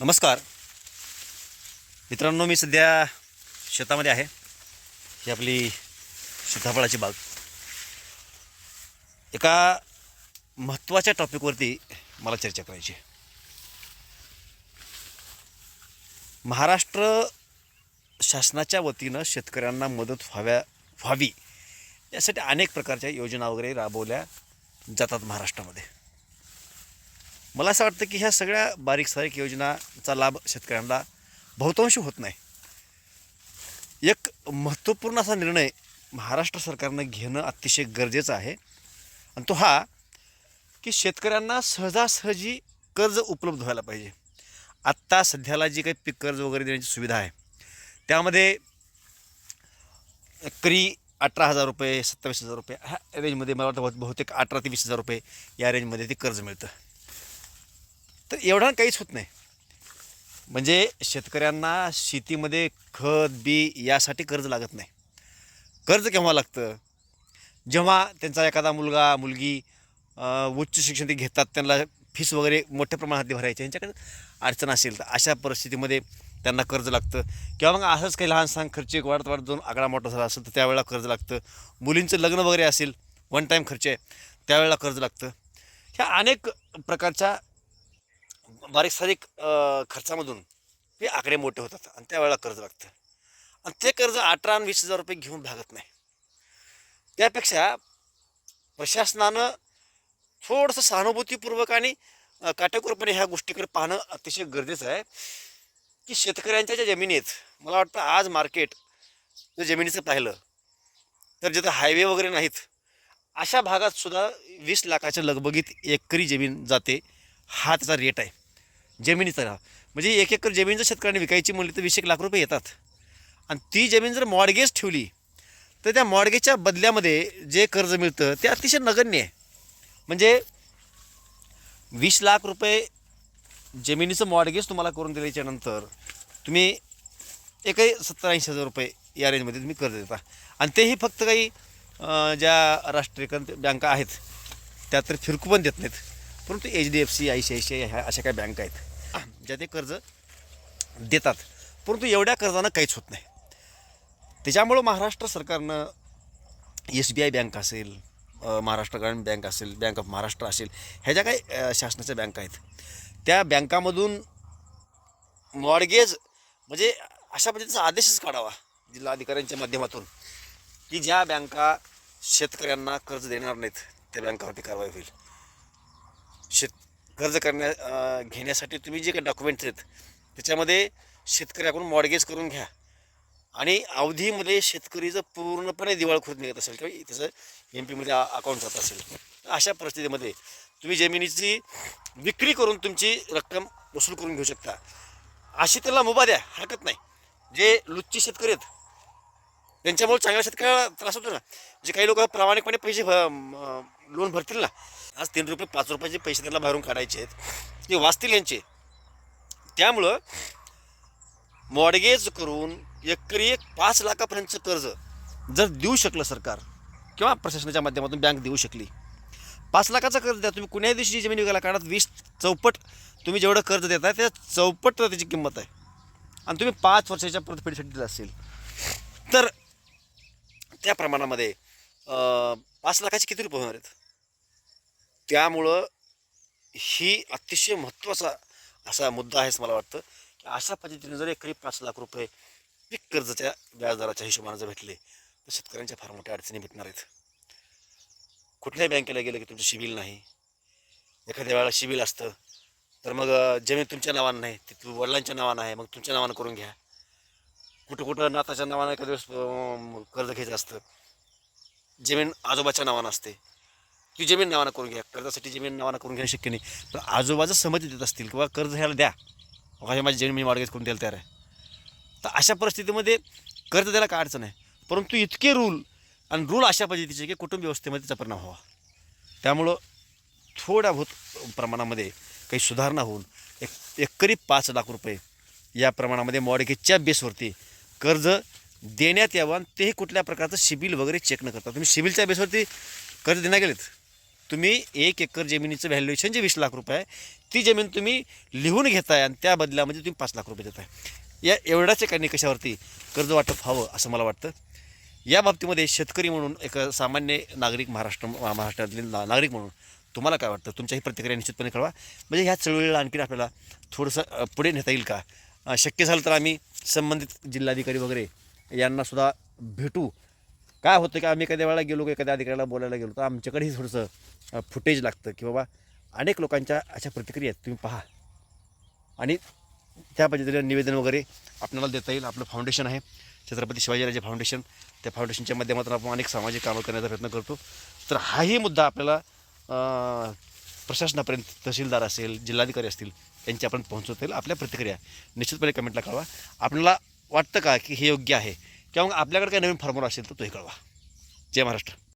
नमस्कार. मित्रांनो मी सध्या शेतामध्ये आहे. ही आपली सीताफळाची बाग. एका महत्त्वाच्या टॉपिकवरती मला चर्चा करायची महाराष्ट्र शासनाच्या वतीनं शेतकऱ्यांना मदत व्हाव्या व्हावी यासाठी अनेक प्रकारच्या योजना वगैरे राबवल्या जातात महाराष्ट्रामध्ये. मला असं वाटतं की ह्या सगळ्या बारीक सारीक योजनाचा लाभ शेतकऱ्यांना बहुतांश होत नाही. एक महत्त्वपूर्ण असा निर्णय महाराष्ट्र सरकारनं घेणं अतिशय गरजेचं आहे. आणि तो हा की शेतकऱ्यांना सहजासहजी कर्ज उपलब्ध व्हायला पाहिजे. आत्ता सध्याला जी काही पीक कर्ज वगैरे देण्याची सुविधा आहे त्यामध्ये एकरी अठरा हजार रुपये सत्तावीस हजार रुपये ह्या रेंजमध्ये मला वाटतं बहु- बहुतेक अठरा ते वीस हजार रुपये या रेंजमध्ये ते कर्ज मिळतं. तर एवढा काहीच होत नाही. म्हणजे शेतकऱ्यांना शेतीमध्ये खत बी यासाठी कर्ज लागत नाही. कर्ज केव्हा लागतं? जेव्हा त्यांचा एखादा मुलगा मुलगी उच्च शिक्षण ते घेतात त्यांना फीस वगैरे मोठ्या प्रमाणात भरायची यांच्याकडे अडचण असेल तर अशा परिस्थितीमध्ये त्यांना कर्ज लागतं. किंवा मग असंच काही लहान सहान खर्च वाढत वाढत जाऊन आकडा मोठा झाला असेल तर त्यावेळेला कर्ज लागतं. मुलींचं लग्न वगैरे असेल वन टाईम खर्च आहे त्यावेळेला कर्ज लागतं. ह्या अनेक प्रकारच्या बारीक सारीक खर्चामधून ते आकडे मोठे होतात आणि त्यावेळेला कर्ज लागतं. आणि ते कर्ज अठरा आणि वीस हजार रुपये घेऊन भागत नाही. त्यापेक्षा प्रशासनानं थोडंसं सहानुभूतीपूर्वक आणि काटेकोरपणे ह्या गोष्टीकडे पाहणं अतिशय गरजेचं आहे की शेतकऱ्यांच्या ज्या जमिनीत मला वाटतं आज मार्केट जर जमिनीचं पाहिलं तर जिथं हायवे वगैरे नाहीत अशा भागात सुद्धा वीस लाखाच्या लगबगीत एकरी जमीन जाते हा त्याचा रेट आहे. जमिनीचा राहा. म्हणजे एक एकर जमीन जर शेतकऱ्यांनी विकायची म्हणली तर वीस एक लाख रुपये येतात. आणि ती जमीन जर मॉडगेज ठेवली तर त्या मॉडगेजच्या बदल्यामध्ये जे कर्ज मिळतं ते अतिशय नगण्य आहे. म्हणजे वीस लाख रुपये जमिनीचं मॉडगेज तुम्हाला करून दिल्याच्यानंतर तुम्ही एकही सत्तर ऐंशी हजार रुपये या रेंजमध्ये तुम्ही कर्ज देता. आणि तेही फक्त काही ज्या राष्ट्रीयकरण बँका आहेत त्या तर फिरकू पण देत नाहीत. परंतु H D F C I C I C I ह्या अशा काही बँका आहेत. ज्या ते कर्ज देतात. परंतु एवढ्या कर्जानं काहीच होत नाही. त्याच्यामुळं महाराष्ट्र सरकारनं एस बी आय बँक असेल महाराष्ट्र ग्रामीण बँक असेल बँक ऑफ महाराष्ट्र असेल ह्या ज्या काही शासनाच्या बँका आहेत त्या बँकामधून मॉडगेज म्हणजे अशा पद्धतीचा आदेशच काढावा जिल्हाधिकाऱ्यांच्या माध्यमातून की ज्या बँका शेतकऱ्यांना कर्ज देणार नाहीत त्या बँकावरती कारवाई होईल. शेत कर्ज करण्या घेण्यासाठी तुम्ही जे काही डॉक्युमेंट्स आहेत त्याच्यामध्ये शेतकऱ्याकडून मॉडगेज करून घ्या. आणि अवधीमध्ये शेतकरीचं पूर्णपणे दिवाळखोरीत निघत असेल किंवा त्याचं एम पीमध्ये अकाउंट जात असेल तर अशा परिस्थितीमध्ये तुम्ही जमिनीची विक्री करून तुमची रक्कम वसूल करून घेऊ शकता. अशी त्याला मुभा द्या हरकत नाही. जे लुच्ची शेतकरी आहेत त्यांच्यामुळे चांगल्या शेतकऱ्याला त्रास होतो ना. जे काही लोक प्रामाणिकपणे पैसे लोन भरतील ना आज तीन रुपये पाच रुपयाचे पैसे त्यांना भरून काढायचे आहेत. ते वाचतील यांचे. त्यामुळं मॉडगेज करून एकरी एक पाच लाखापर्यंतचं कर्ज जर देऊ शकलं सरकार किंवा प्रशासनाच्या माध्यमातून बँक देऊ शकली पाच लाखाचं कर्ज द्या तुम्ही कुण्याही दिवशी जमीन विकायला काढात वीस चौपट तुम्ही जेवढं कर्ज देताय त्या चौपट त्याची किंमत आहे. आणि तुम्ही पाच वर्षाच्या परतफेडीसाठी दिलं असेल. तर त्या प्रमाणामध्ये अं, पाच लाखाचे किती रुपये होणार आहेत? त्यामुळं ही अतिशय महत्त्वाचा असा मुद्दा आहेच मला वाटतं. की अशा पद्धतीने जर एकरी पाच लाख रुपये पीक कर्जाच्या व्याजदराच्या हिशोबाने जर भेटले तर शेतकऱ्यांच्या फार मोठ्या अडचणी भेटणार आहेत. कुठल्याही बँकेला गेलं की तुमचं शिबिल नाही. एखाद्या वेळेला शिबिल असतं. तर मग जमीन तुमच्या नावानं नाही ती तू वडिलांच्या नावानं आहे मग तुमच्या नावानं करून घ्या. कुठं कुठं नाताच्या नावानं एखाद्या वेळेस कर्ज घ्यायचं असतं. जमीन आजोबाच्या नावानं असते. ती जमीन नावानं करून घ्या कर्जासाठी जमीन नावानं करून घेणं शक्य नाही. पण आजोबाचं जर देत असतील किंवा कर्ज ह्याला द्या माझ्या माझी जमीन मी मॉडगेज करून द्यायला तयार आहे. तर अशा परिस्थितीमध्ये कर्ज द्यायला काय अडचण आहे? परंतु इतके रूल आणि रूल अशा पद्धतीचे की कुटुंब व्यवस्थेमध्ये त्याचा परिणाम व्हावा. त्यामुळं थोड्याभूत प्रमाणामध्ये काही सुधारणा होऊन एक एकरी पाच लाख रुपये या प्रमाणामध्ये मॉडगेजच्या बेसवरती कर्ज देण्यात यावं आणि तेही कुठल्या प्रकारचं सिबिल वगैरे चेक न करता. तुम्ही सिबिलच्या बेसवरती कर्ज देण्यात गेलेत. तुम्ही एक एकर जमिनीचं व्हॅल्युएशन जे वीस लाख रुपये आहे ती जमीन तुम्ही लिहून घेताय आणि त्या बदल्यामध्ये तुम्ही पाच लाख रुपये देताय. या एवढ्याच एका निकषावरती कर्ज वाटप व्हावं असं मला वाटतं. या बाबतीमध्ये शेतकरी म्हणून एक सामान्य नागरिक महाराष्ट्र महाराष्ट्रातले ना नागरिक म्हणून तुम्हाला काय वाटतं? तुमच्याही प्रतिक्रिया निश्चितपणे कळवा. म्हणजे ह्या चळवळीला आणखी आपल्याला थोडंसं पुढे नेता येईल का? शक्य झालं तर आम्ही संबंधित जिल्हाधिकारी वगैरे यांनासुद्धा भेटू. काय होतं की आम्ही एखाद्या वेळेला गेलो की एखाद्या अधिकाऱ्याला बोलायला गेलो तर आमच्याकडेही थोडंसं फुटेज लागतं की बाबा अनेक लोकांच्या अशा प्रतिक्रिया आहेत तुम्ही पहा. आणि त्या पद्धतीने निवेदन वगैरे आपल्याला देता येईल. आपलं फाउंडेशन आहे. छत्रपती शिवाजीराजे फाउंडेशन त्या फाउंडेशनच्या माध्यमातून आपण अनेक सामाजिक कामं करण्याचा प्रयत्न करतो. तर हाही मुद्दा आपल्याला प्रशासनापर्यंत तहसीलदार असेल जिल्हाधिकारी असतील यांच्यापर्यंत पोहोचवता येईल आपल्या प्रतिक्रिया निश्चितपणे कमेंटला कळवा. आपल्याला वाटतं का की हे योग्य आहे? किंवा मग आपल्याकडे काही नवीन फॉर्म्युला असेल तर तोही कळवा. जय महाराष्ट्र.